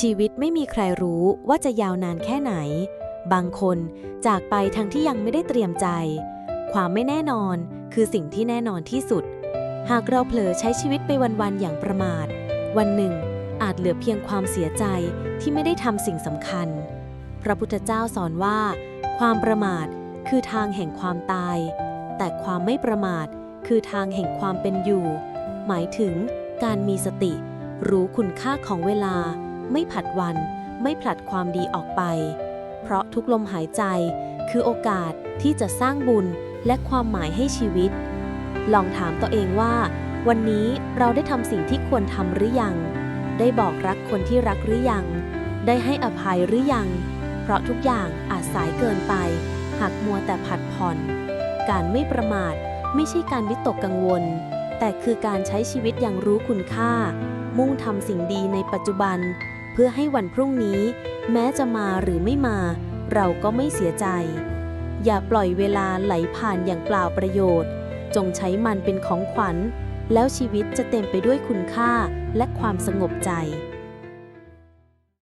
ชีวิตไม่มีใครรู้ว่าจะยาวนานแค่ไหน บางคนจากไปทั้งที่ยังไม่ได้เตรียมใจ ความไม่แน่นอนคือสิ่งที่แน่นอนที่สุด หากเราเผลอใช้ชีวิตไปวันๆอย่างประมาท วันหนึ่ง อาจเหลือเพียงความเสียใจที่ไม่ได้ทำสิ่งสำคัญ พระพุทธเจ้าสอนว่า ความประมาทคือทางแห่งความตาย แต่ความไม่ประมาทคือทางแห่งความเป็นอยู่ หมายถึงการมีสติ รู้คุณค่าของเวลา ไม่ผัดวัน ไม่ผลัดความดีออกไป เพราะทุกลมหายใจคือโอกาสที่จะสร้างบุญและความหมายให้ชีวิต ลองถามตัวเองว่า วันนี้เราได้ทำสิ่งที่ควรทำหรือยัง ได้บอกรักคนที่รักหรือยัง ได้ให้อภัยหรือยัง เพราะทุกอย่างอาจสายเกินไป หากมัวแต่ผัดผ่อน การไม่ประมาทไม่ใช่การวิตกกังวล แต่คือการใช้ชีวิตอย่างรู้คุณค่า มุ่งทำสิ่งดีในปัจจุบัน เพื่อให้วันพรุ่งนี้ แม้จะมาหรือไม่มา เราก็ไม่เสียใจ อย่าปล่อยเวลาไหลผ่านอย่างเปล่าประโยชน์ จงใช้มันเป็นของขวัญ แล้วชีวิตจะเต็มไปด้วยคุณค่าและความสงบใจ